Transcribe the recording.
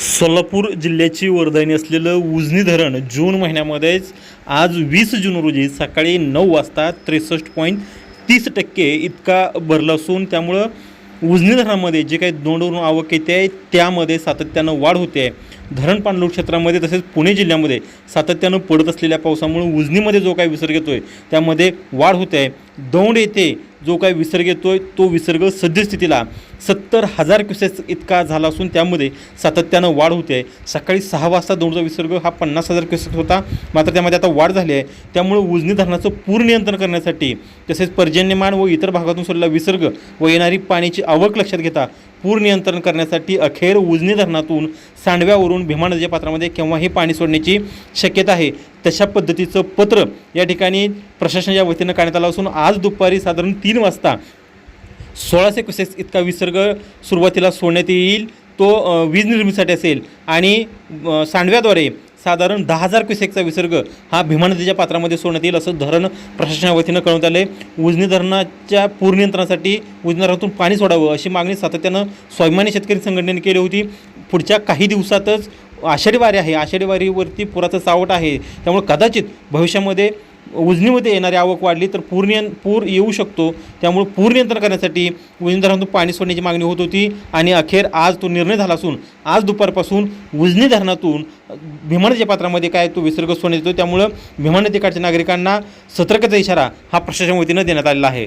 सोलापूर जिल्ह्याची वर्धानी असलेलं उजनी धरण जून महिन्यामध्येच आज वीस जून रोजी सकाळी नऊ वाजता त्रेसष्ट पॉईंट तीस टक्के इतका भरला असून त्यामुळं उजनी धरणामध्ये जे काही दोंडवरून आवक येते आहे त्यामध्ये सातत्यानं वाढ होते आहे. धरण पाणलोट क्षेत्रामध्ये तसेच पुणे जिल्ह्यामध्ये सातत्यानं पडत असलेल्या पावसामुळे उजनीमध्ये जो काही विसर्ग येतो आहे त्यामध्ये वाढ होते आहे. दौंड येते जो काही विसर्ग येतो आहे तो विसर्ग सद्यस्थितीला सत्तर हजार क्युसेस इतका झाला असून त्यामध्ये सातत्यानं वाढ होते. आहे सकाळी सहा वाजता दोनचा विसर्ग हा पन्नास हजार क्युसेस होता. मात्र त्यामध्ये आता वाढ झाली आहे. त्यामुळे उजनी धरणाचं पूर्ण नियंत्रण करण्यासाठी तसेच पर्जन्यमान व इतर भागातून सोडलेला विसर्ग व येणारी पाण्याची आवक लक्षात घेता पूर नियंत्रण करण्यासाठी अखेर उजनी धरणातून सांडव्यावरून भीमा नदीच्या पात्रामध्ये केव्हाही पाणी सोडण्याची शक्यता आहे. तशा पद्धतीचं पत्र या ठिकाणी प्रशासनाच्या वतीनं काढण्यात आलं असून आज दुपारी साधारण तीन वाजता सोळाशे क्युसेक्स इतका विसर्ग सुरुवातीला सोडण्यात येईल. तो वीज निर्मितीसाठी असेल आणि सांडव्याद्वारे साधारण दहा हजार क्युसेकचा विसर्ग हा भीमा नदीच्या पात्रामध्ये सोडण्यात येईल असं धरण प्रशासनाच्या वतीनं कळवण्यात आलं आहे उजनी धरणाच्या पूर नियंत्रणासाठी उजनी धरणातून पाणी सोडावं अशी मागणी सातत्यानं स्वाभिमानी शेतकरी संघटनेने केली होती. पुढच्या काही दिवसातच आषाढी वारी आहे. आषाढी वारीवरती पुराचं सावट आहे. त्यामुळे कदाचित भविष्यामध्ये उजनीमध्ये येणारी आवक वाढली तर पूर नियं पूर येऊ शकतो. त्यामुळे पूर नियंत्रण करण्यासाठी उजनी धरणातून पाणी सोडण्याची मागणी होत होती आणि अखेर आज तो निर्णय झाला असून आज दुपारपासून उजनी धरणातून भीमा नदीच्या पात्रामध्ये काय तो विसर्ग सोडण्यात येतो. त्यामुळं भीमा नदीकाठच्या नागरिकांना सतर्कतेचा इशारा हा प्रशासन वतीनं देण्यात आलेला आहे.